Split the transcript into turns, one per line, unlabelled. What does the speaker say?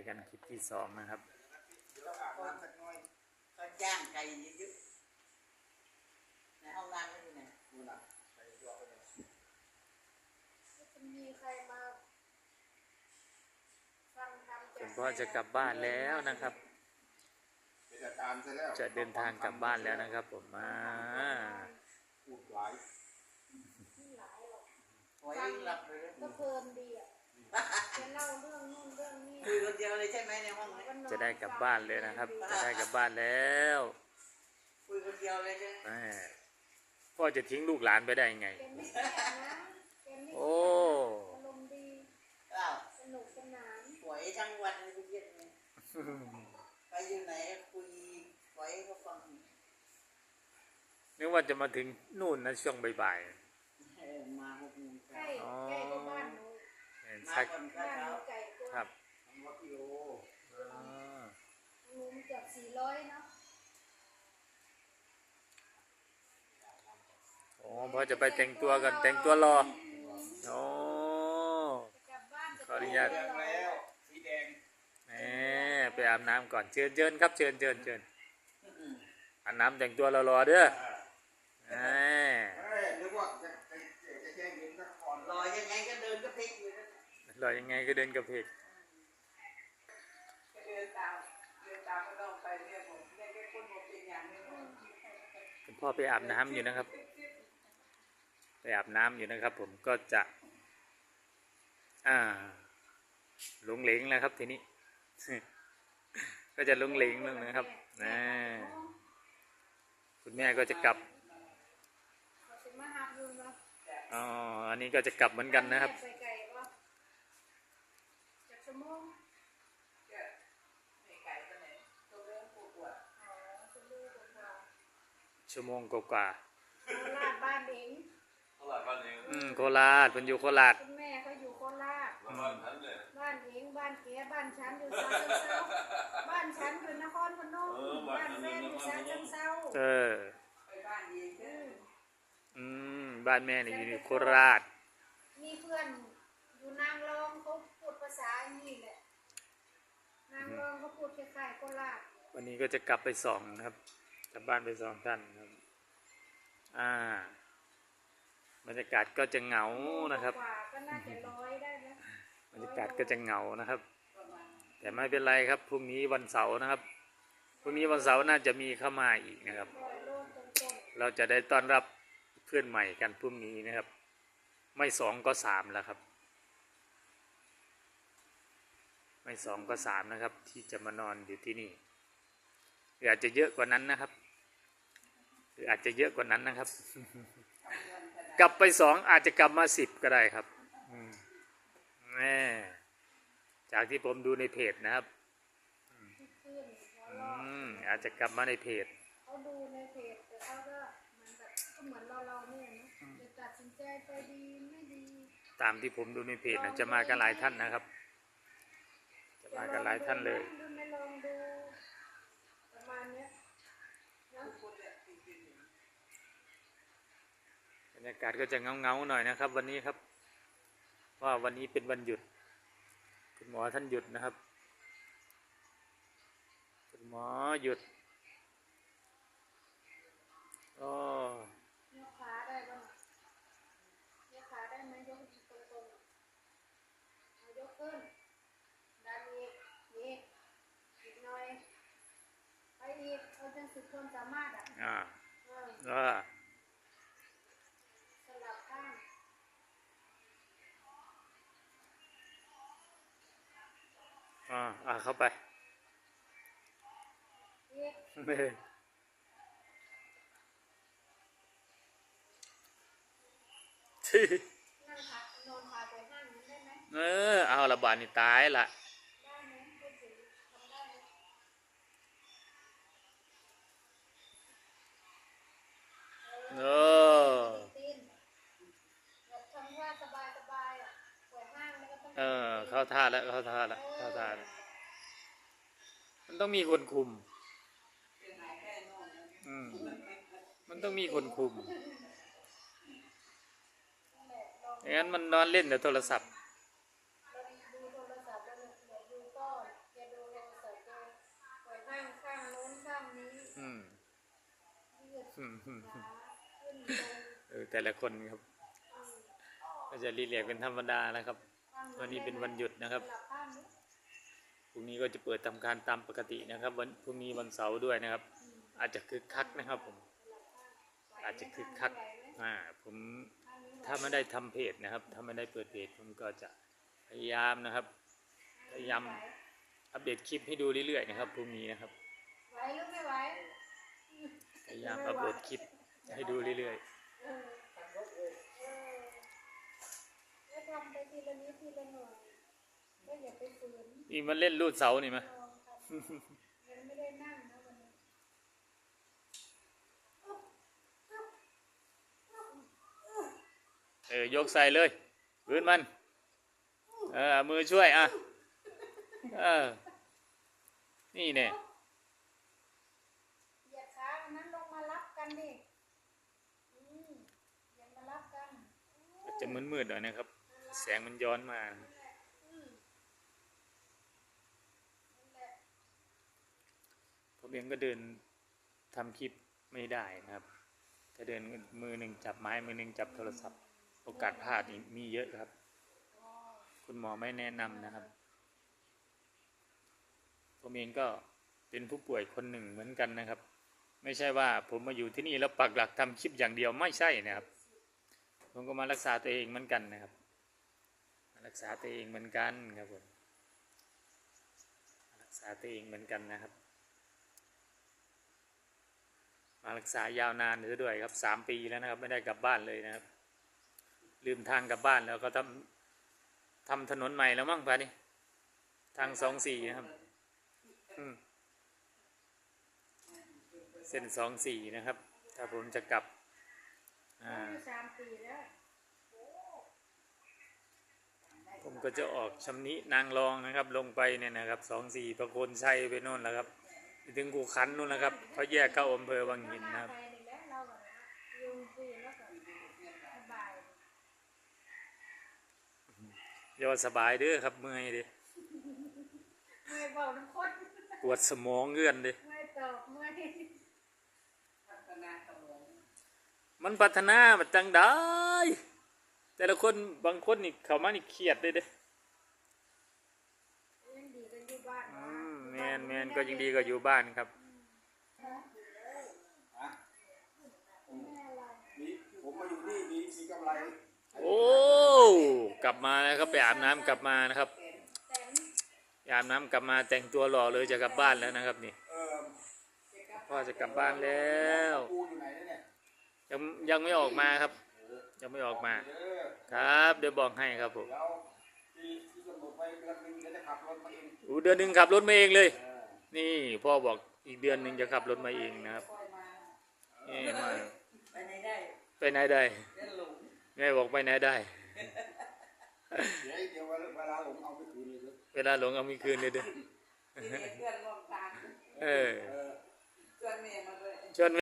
อกันคลิปที่สองนะครับ
คนสักหน่อยก็ย่างไก่เยอะๆในห้องน้ำก็อยู่ไหน
นู่นน่ะไปตัวไปเลย
จะมีใครมาฟังธรรมจาก
คุณพ่อจะกลับบ้านแล้วนะครับ
เป็นอาการซะแล้ว
จะเดินทางกลับบ้านแล้วนะครับ ผมมา
พูดหลาย
ที่หลายหรอก
หวยยิ่งหลับเลย
ก็เพลินดีอะ จะเล่าเรื่องนู่นเรื่องนี้
คุยคนเดียวเลยใช่ไหมในห้องนี้
ก็นอน
จะได้กลับบ้านเลยนะครับ จะได้กลับบ้านแล้ว
คุยคนเดียวเลยใช่ไหม
แม่พ่อจะทิ้งลูกหลานไปได้ไง
แกไม่แก่นะแกไม่
โอ้
อารมณ์ดี
อ้าว
สนุกสนาน
หวยทั้งวันเลยทุกเย็นเลยไปอยู่ไหนคุยหวยให้เขาฟัง
นึกว่าจะมาถึงนู่นนะช่วงบ่าย
เออมาหกโมง
ใกล้
เช้า
ใกล้กับบ้านหนู
ๆเห็น
มา
สัก
ก่อนข้า
บ้านห
เช้า
นูไก่ตัว
ครับ
ทำวัดกิโล
อ่า
หนูเกือบสี่ร้อยเนาะ
โอ้พ่อจะไปแต่งตัวกันแต่งตัวรอโอ้
กลับบ้านจะ
ขออนุญาต
แดงแล้วสีแดง
แหมไปอาบน้ำก่อนเชิญเชิญครับเชิญเชิญเชิญ
อืม
อาบน้ำแต่งตัวรอๆเด้อ
อ่า
แหม
เอ้ยนึกว่าจะจะจะจะแจ้งเห็นนคร
รอยังไงก็เดินก็พลิกอยู่ นั่นน่ะ
รอยังไงก็เดินกระเพก
เดินตามเดินตามก็ต้องไปเนี่ยผมเนี่ยแค่คนบอกเป็นอย่างนี้
คุณพ่อไปอาบน้ำอยู่นะครับ ไปอาบน้ำอยู่นะครับ ผมก็จะ อ่าหลงเหลงแล้วครับ ทีนี้ ก็จะหลงเหลงลงนะครับนะคุณแม่ก็จะกลับอ๋ออันนี้ก็จะกลับเหมือนกันนะครับ
ไปไก่ปะจากชั่วโมง
ไก่ตัวไหนตัวเรื่องปวดปวด
อ๋อชั่วโมงกว่า
ชั่วโมงกว่า
ๆโคราชบ้านเอง
ตลาดบ้านเอง
ๆอืมโคราชมันอยู่โคราช
คุณแม่เขาอยู่โคราช
บ้านนั้นเลย
บ้านเองบ้านแกบ้านฉันอยู่ซาเชิงเซาบ้านฉันอยู่นครพนมบ้านแฟนอยู่ซาเชิงเซา
เออ
ไปบ้านเองเด้อ
อืมบ้านแม่นี่อยู่โคราช
มีเพื่อนอยู่นางรองเขาพู ดภาษาอันนี้แหละนางรองเขาพูดคล้ายๆโคราช
วันนี้ก็จะกลับไปสองนะครับกลับบ้านไปสองท่านครับ อ่าบรรยากาศก็จะเหงานะครับ
กว่าก็น่าจะร้อยได้นะ
บรรยากาศก็จะเหงานะครับ
ประมาณ
แต่ไม่เป็นไรครับพรุ่งนี้วันเสาร์นะครับพรุ่งนี้วันเสาร์น่าจะมีเข้ามาอีกนะครับ
ร้อยโลตรง
เราจะได้ต้อนรับเพื่อนใหม่กันพรุ่งนี้นะครับ ไม่สองก็สามแล้วครับ ไม่สองก็สามนะครับ ที่จะมานอนอยู่ที่นี่หรืออาจจะเยอะกว่านั้นนะครับหรืออาจจะเยอะกว่านั้นนะครับ กลับไปสองอาจจะกลับมาสิบก็ได้ครับอืมแม่จากที่ผมดูในเพจนะครับ
ๆที่ขึ้นหัว
อื
เราะ
มอาจจะกลับมาในเพจ
เขาดูในเพจแต่เขาก็เหมือนแบบก็เหมือนเราเราๆเนี่ยนะจะตัดสินใจไปดีไม่ดี
ตามที่ผมดูในเพจนะจะมากันหลายท่านนะครับจะ มากันหลายท่านเลย
อาณเนี้ยนะ
บรรยากาศก็จะเงาเงาๆหน่อยนะครับ วันนี้ครับ ว่าวันนี้เป็นวันหยุด คุณหมอท่านหยุดนะครับ คุณหมอหยุดโอ้
ยกขาได้บ้างยกขาได้ไหมยกตรงๆเอายกขึ้นดันอีกอีกอีกหน่อยไปอีก เอาจนสุดความสามารถอะ
อ่า
เออ
ก็
สลับข้าง
อ่าอ่าเข้าไป
อีก
เออ
นั่งขาโนอนขาไปห้างนี้ได้ไหม
เออเอาละบาดนี่ตายละ
เข้า
ท่าแล้วเข้าท่าแล้วเข้าท่าแล้วมันต้องมีคนคุม
อื
ม มันต้องมีคนคุม
อ
ย่างนั้นมันนอนเล่นแต่โทรศัพท์
แต่
ละคนครับ ก็จะรีเลียกเป็นธรรมดาแล้วครับ วันนี้เป็นวันหยุดนะครับ
หลับบ้านไหม
พรุ่งนี้ก็จะเปิดทำการตามปกตินะครับ วันพรุ่งนี้วันเสาร์ด้วยนะครับ อาจจะคึกคักนะครับผม อาจจะคึกคัก อ่า ผมถ้าไม่ได้ทำเพจนะครับ ถ้าไม่ได้เปิดเพจผมก็จะพยายามนะครับ พยายามอัปเดตคลิปให้ดูเรื่อยๆนะครับพรุ่งนี้นะครับ
ไหวหรือไม่ไหว
พยายามอัปโหลดคลิปให้ดูเรื่อย
เออเออแล้วทำไป ทีละนิดทีละหน่อยก็อย่าไปฝืน
ๆนี่มันเล่นรูดเสานี่มะ
ลองทำยังไม่ได้นั่งนะวันนี้
เออยกใส่เลยพื้นมัน เออเอามือช่วยอะเออนี่เนี่ย
เหยียดขาอันนั้นลงมารับกันดิอืมอย่ามารับกัน
ก็จะมืดๆหน่อยนะครับ แสงมันย้อนมา
นะ
ผมเองก็เดินทำคลิปไม่ได้นะครับถ้าเดินมือหนึ่งจับไม้มือหนึ่งจับโทรศัพท์ โอกาสพลาดมีเยอะครับ คุณหมอไม่แนะนำนะครับ ผมเองก็เป็นผู้ป่วยคนหนึ่งเหมือนกันนะครับ ไม่ใช่ว่าผมมาอยู่ที่นี่แล้วปักหลักทำคลิปอย่างเดียวไม่ใช่นะครับ ผมก็มารักษาตัวเองเหมือนกันนะครับ รักษาตัวเองเหมือนกันครับผมรักษาตัวเองเหมือนกันนะครับ มารักษายาวนานซะด้วยครับสามปีแล้วนะครับ ไม่ได้กลับบ้านเลยนะครับ ลืมทางกลับบ้านแล้วก็ทำทำถนนใหม่แล้วมั้งป่ะนี่ทางสองสี่นะครับเส้นสองสี่นะครับ ถ้าผมจะกลับอ่า
สามปีแล้ว
ผมก็จะออกชำนินางรองนะครับ ลงไปเนี่ยนะครับสองสี่ประโคนชัยไปโน่นแล้วครับไปถึงกูขันนู่นนะครับเขาแยกเข้าอำเภอวังหินนะครับ
ไปนี่แหละเราแบบยุงปีแล้วก็สบาย
อย่าว่าสบายเด้อครับเมื่อยเดิ
ไม่เบาน้ำข้น
ปวดสมองเงื่อนเดิ
ไม่ตอบไม่
พัฒนาสมอง
มันพัฒนามาจังได้ แต่ละคนบางคนนี่เขามานี่เครียดเลยเด้
ยังดีกันอยู่บ้าน
อืมแมนแมนก็ยังดีกว่าอยู่บ้านครับ
อะ
แม่เรา
มีผมมาอยู่นี่มีมีกำไร
โอ้กลับมาแล้วครับไปอาบน้ำกลับมานะครับ
แต่ง
ไปอาบน้ำกลับมาแต่งตัวหล่อเลยจะกลับบ้านแล้วนะครับนี่
เออ
พ่อจะกลับบ้านแล้ว
ปูอยู่ไหนเนี่ย
ยังยังไม่ออกมาครับ ยังไม่ออกมา
เออ
ครับ เดี๋ยวบอกให้ครับผม
เดี๋ยวที่ที่กำหนดไว้เดือนหนึงเดี๋ยวจะขับรถมาเอง
อู้เดือนหนึ่งขับรถมาเองเลย
เออ
นี่พ่อบอกอีกเดือนหนึ่งจะขับรถมาเองนะครับ
ค่อยมา
นี่มา
ไปไหนได้
ไปไหนได้
เล่นหลง
แม่บอกไปไหนได้
เดี๋ยวเดี๋ยวเวลาหลงเอาไปคืนเลยเด้อ
เวลาหลงเอามีคืนเลยเด้อ
ที่เห็นเพื่อนร่วมทาง
เออ
เออ
ชวนเมี